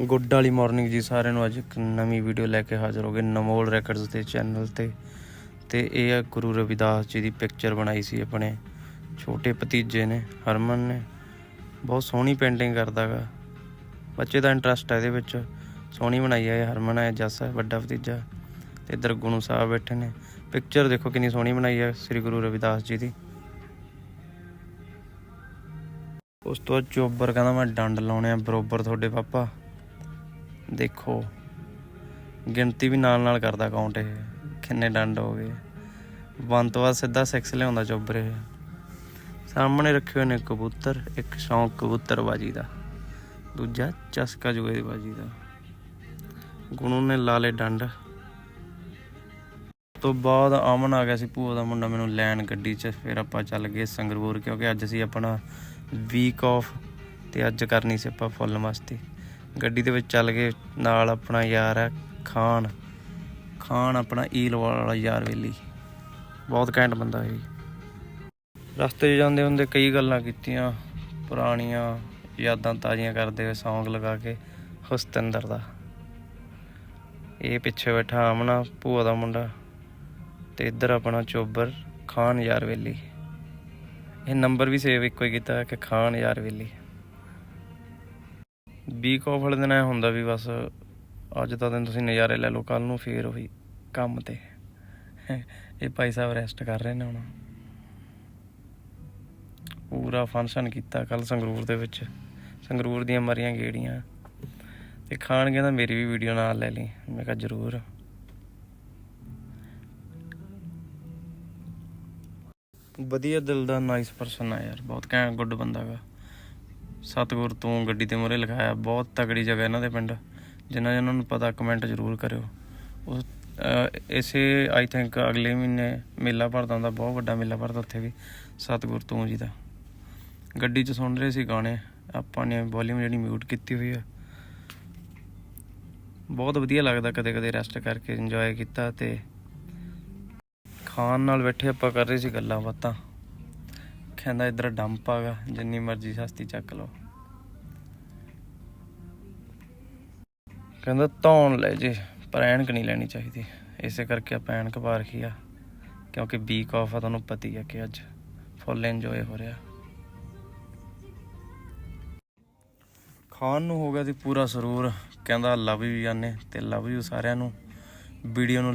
Good ਵਾਲੀ morning ਜੀ ਸਾਰਿਆਂ ਨੂੰ ਅੱਜ ਇੱਕ ਨਵੀਂ ਵੀਡੀਓ ਲੈ ਕੇ ਹਾਜ਼ਰ ਹੋ ਗਏ ਨਮੋਲ ਰੈਕਰਡਸ ਦੇ ਚੈਨਲ ਤੇ। ਤੇ ਇਹ ਆ ਗੁਰੂ ਰਵਿਦਾਸ ਜੀ ਦੀ ਪਿਕਚਰ ਬਣਾਈ ਸੀ ਆਪਣੇ। ਛੋਟੇ ਭਤੀਜੇ ਨੇ, ਹਰਮਨ ਨੇ। ਬਹੁਤ ਸੋਹਣੀ ਪੇਂਟਿੰਗ ਕਰਦਾਗਾ ਬੱਚੇ ਦਾ ਇੰਟਰਸਟ ਹੈ ਇਹਦੇ ਵਿੱਚ। ਸੋਹਣੀ ਬਣਾਈ ਹੈ ਇਹ ਹਰਮਨ ਹੈ ਜੱਸ ਹੈ ਵੱਡਾ ਭਤੀਜਾ। ਤੇ ਇੱਧਰ ਗੁਰੂ ਸਾਹਿਬ ਬੈਠੇ ਨੇ। ਪਿਕਚਰ ਦੇਖੋ ਕਿੰਨੀ ਸੋਹਣੀ ਬਣਾਈ ਹੈ ਸ੍ਰੀ ਗੁਰੂ ਰਵਿਦਾਸ ਜੀ ਦੀ। ਉਸ ਤੋਂ ਬਾਅਦ ਚੋਬਰ ਕਹਿੰਦਾ ਮੈਂ ਡੰਡ ਲਾਉਣੇ ਆ, ਬਰੋਬਰ ਤੁਹਾਡੇ ਪਾਪਾ। ਦੇਖੋ। ਗਿਣਤੀ ਵੀ ਨਾਲ ਨਾਲ ਕਰਦਾ ਕਾਊਂਟ ਇਹ। ਕਿੰਨੇ ਡੰਡ ਹੋ ਗਏ। ਵਨ ਤੋਂ ਬਾਅਦ ਸਿੱਧਾ 6 ਲਿਆਉਂਦਾ ਚੋਬਰ ਸਾਹਮਣੇ ਰੱਖੇ ਹੋਏ ਨੇ ਕਬੂਤਰ, ਇੱਕ ਸ਼ੌਂਕ ਕਬੂਤਰਬਾਜੀ ਦਾ। ਦੂਜਾ ਚਸਕਾ ਜੁਏ ਦੀ। ਬਾਜੀ ਦਾ ਗੁਣੂ ਨੇ ਲਾ ਲਏ ਡੰਡ ਤੋਂ ਬਾਅਦ ਅਮਨ ਆ ਗਿਆ ਸੀ ਭੂਆ ਦਾ ਮੁੰਡਾ ਮੈਨੂੰ ਲੈਣ ਗੱਡੀ 'ਚ। ਫਿਰ ਆਪਾਂ ਚੱਲ ਗਏ ਸੰਗਰੂਰ ਕਿਉਂਕਿ ਅੱਜ ਸੀ ਆਪਣਾ ਵੀਕ ਆਫ ਤੇ ਅੱਜ ਕਰਨੀ ਸੀ ਆਪਾਂ ਫੁੱਲ ਮਸਤੀ। ਗੱਡੀ ਦੇ ਵਿੱਚ ਚੱਲ ਗਏ ਨਾਲ ਆਪਣਾ ਯਾਰ ਹੈ ਖਾਨ। ਖਾਨ ਆਪਣਾ ਈਲ ਵਾਲਾ ਯਾਰ ਵੇਲੀ। ਬਹੁਤ ਘੈਂਟ ਬੰਦਾ ਹੈ ਰਸਤੇ 'ਚ ਜਾਂਦੇ ਹੁੰਦੇ ਕਈ ਗੱਲਾਂ ਕੀਤੀਆਂ, ਪੁਰਾਣੀਆਂ ਯਾਦਾਂ ਤਾਜ਼ੀਆਂ ਕਰਦੇ ਹੋਏ ਸੌਂਗ ਲਗਾ ਕੇ ਹੁਸਤਿੰਦਰ ਦਾ। ਇਹ ਪਿੱਛੇ ਬੈਠਾ ਆਮਣਾ ਭੂਆ ਦਾ ਮੁੰਡਾ ਤੇ ਇੱਧਰ ਆਪਣਾ ਚੋਬਰ, ਖਾਨ ਯਾਰ ਵੇਲੀ। ਇਹ ਨੰਬਰ ਵੀ ਸੇਵ ਇੱਕੋ ਹੀ ਕੀਤਾ ਕਿ ਖਾਨ ਯਾਰ ਵੇਲੀ। ਬੀ ਕਾਫ ਵਾਲੇ ਦਿਨ ਐ ਹੁੰਦਾ ਵੀ ਬਸ ਅੱਜ ਦਾ ਦਿਨ ਤੁਸੀਂ ਨਜ਼ਾਰੇ ਲੈ ਲਓ ਕੱਲ ਨੂੰ ਫੇਰ ਉਹੀ ਕੰਮ ਤੇ। ਇਹ ਭਾਈ ਸਾਹਿਬ ਰੈਸਟ ਕਰ ਰਹੇ ਨੇ ਹੁਣ। ਪੂਰਾ ਫੰਕਸ਼ਨ ਕੀਤਾ ਕੱਲ ਸੰਗਰੂਰ ਦੇ ਵਿੱਚ। ਸੰਗਰੂਰ ਦੀਆਂ ਮਰੀਆਂ ਗੇੜੀਆਂ। ਤੇ ਖਾਣ ਕਹਿੰਦਾ ਮੇਰੀ ਵੀ ਵੀਡੀਓ ਨਾਲ ਲੈ ਲਈ। ਮੈਂ ਕਿਹਾ ਜ਼ਰੂਰ। ਵਧੀਆ ਦਿਲ ਦਾ ਨਾਈਸ ਪਰਸਨ ਆ ਯਾਰ। ਬਹੁਤ ਘੈਂਟ ਗੁੱਡ ਬੰਦਾ ਗਾ। ਸਤਿਗੁਰ ਤੂੰ ਗੱਡੀ ਤੇ ਮੂਹਰੇ ਲਿਖਾਇਆ, ਬਹੁਤ ਤਗੜੀ ਜਗ੍ਹਾ ਇਹਨਾਂ ਦੇ ਪਿੰਡ। ਜਿਨ੍ਹਾਂ ਜਿਨ੍ਹਾਂ ਨੂੰ ਪਤਾ, ਕਮੈਂਟ ਜ਼ਰੂਰ ਕਰਿਓ। ਉਸ ਇਸੇ ਆਈ ਥਿੰਕ ਅਗਲੇ ਮਹੀਨੇ ਮੇਲਾ ਭਰਦਾ ਹੁੰਦਾ, ਬਹੁਤ ਵੱਡਾ ਮੇਲਾ ਭਰਦਾ ਉੱਥੇ ਵੀ, ਸਤਿਗੁਰ ਤੂੰ ਜੀ ਦਾ। ਗੱਡੀ 'ਚ ਸੁਣ ਰਹੇ ਸੀ ਗਾਣੇ, ਆਪਾਂ ਨੇ ਵੋਲਿਊਮ ਜਿਹੜੀ ਮਿਊਟ ਕੀਤੀ ਹੋਈ ਆ। ਬਹੁਤ ਵਧੀਆ ਲੱਗਦਾ ਕਦੇ ਕਦੇ ਰੈਸਟ ਕਰਕੇ ਇੰਜੋਏ ਕੀਤਾ ਤੇ। ਖਾਣ ਨਾਲ ਬੈਠੇ ਆਪਾਂ ਕਰ ਰਹੇ ਸੀ ਗੱਲਾਂ ਬਾਤਾਂ। ਕਹਿੰਦਾ ਇੱਧਰ ਡੰਪ ਆਗਾ ਜਿੰਨੀ ਮਰਜ਼ੀ ਸਸਤੀ ਚੱਕ ਲਓ। ਕਹਿੰਦਾ ਧੌਣ ਲੈ ਜੇ, ਪਰ ਐਨਕ ਨਹੀਂ ਲੈਣੀ ਚਾਹੀਦੀ। ਇਸੇ ਕਰਕੇ ਆਪਾਂ ਐਨਕ ਪਾ ਰੱਖੀ ਆ, ਕਿਉਂਕਿ ਵੀਕ ਆਫ ਆ, ਤੁਹਾਨੂੰ ਪਤੀ ਹੈ ਕਿ ਅੱਜ ਫੁੱਲ ਇੰਜੋਏ ਹੋ ਰਿਹਾ। ਖਾਣ ਨੂੰ ਹੋ ਗਿਆ ਸੀ ਪੂਰਾ ਸਰੂਰ, ਕਹਿੰਦਾ ਲਵ ਯੂ ਜਾਨੇ ਤੇ ਲਵ ਯੂ ਸਾਰਿਆਂ ਨੂੰ ਵੀਡੀਓ ਨੂੰ